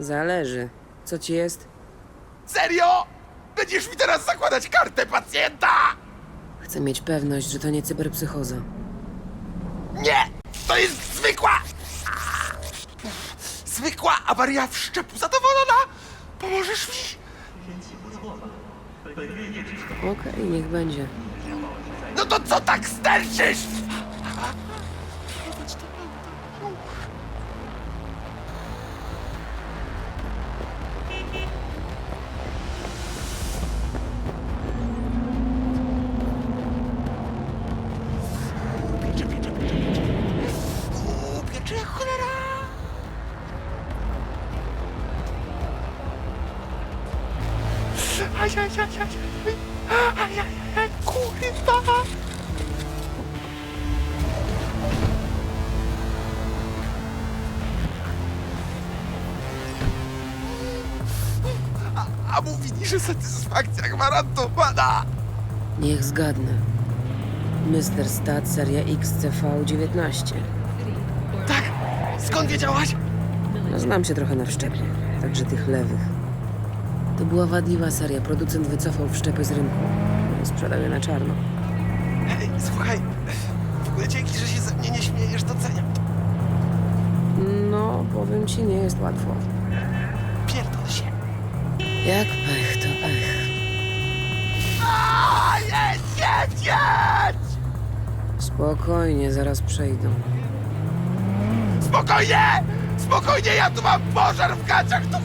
Zależy. Co ci jest? Serio? Będziesz mi teraz zakładać kartę pacjenta? Chcę mieć pewność, że to nie cyberpsychoza. Nie! To jest zwykła... Zwykła awaria wszczepu. Zadowolona? Pomożesz mi? Okej, niech będzie. No to co tak sterczysz? Aj, aj, aj, aj, aj. Aj, aj, kurwa. A, a mówili, że satysfakcja gwarantowana. Niech zgadnę. Mr. Stat seria XCV-19. Tak? Skąd wiedziałaś? No, znam się trochę na wszczepie, także tych lewych. To była wadliwa seria. Producent wycofał wszczepy z rynku. Sprzedał je na czarno. Hej, słuchaj. W ogóle dzięki, że się ze mnie nie śmiejesz, doceniam to. No, powiem ci, nie jest łatwo. Pierdol się. Jak pech, to pech. A, jedź, jedź, jedź! Spokojnie, zaraz przejdą. Spokojnie! Spokojnie, ja tu mam pożar w gaciach, to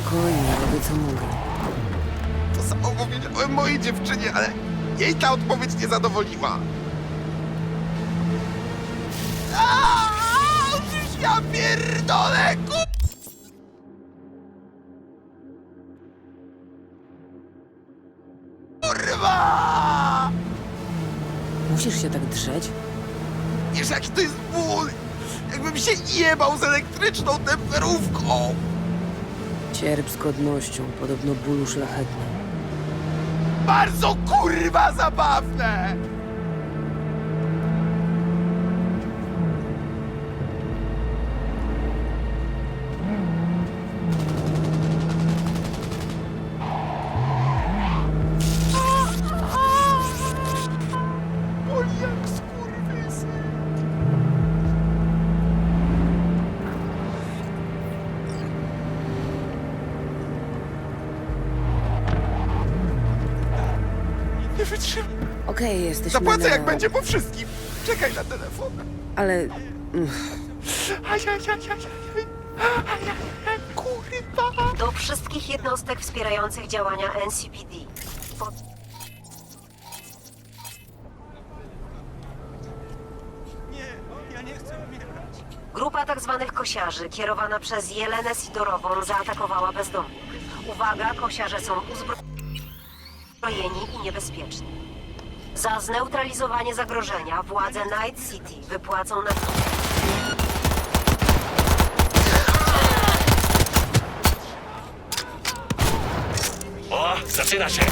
Spokojnie, robię co mogę. To samo powiedziałem mojej dziewczynie, ale jej ta odpowiedź nie zadowoliła. Aaaa! Czyż ja pierdolę, ku... Kurwa! Musisz się tak drzeć? Wiesz, jaki to jest ból? Jakbym się jebał z elektryczną temperówką. Cierp z godnością, podobno bólu szlachetny. Bardzo kurwa zabawne! Nie wytrzymam. Okej, jesteśmy Zapłacę na... jak będzie po wszystkim. Czekaj na telefon. Ale... Aj, aj, aj, aj, aj, aj. Aj, aj, aj, kurwa. Do wszystkich jednostek wspierających działania NCPD. Po- Grupa tzw. kosiarzy, kierowana przez Jelenę Sidorową, zaatakowała bezdomnych. Uwaga, kosiarze są uzbrojeni i niebezpieczni. Za zneutralizowanie zagrożenia władze Night City wypłacą na... O, zaczyna się!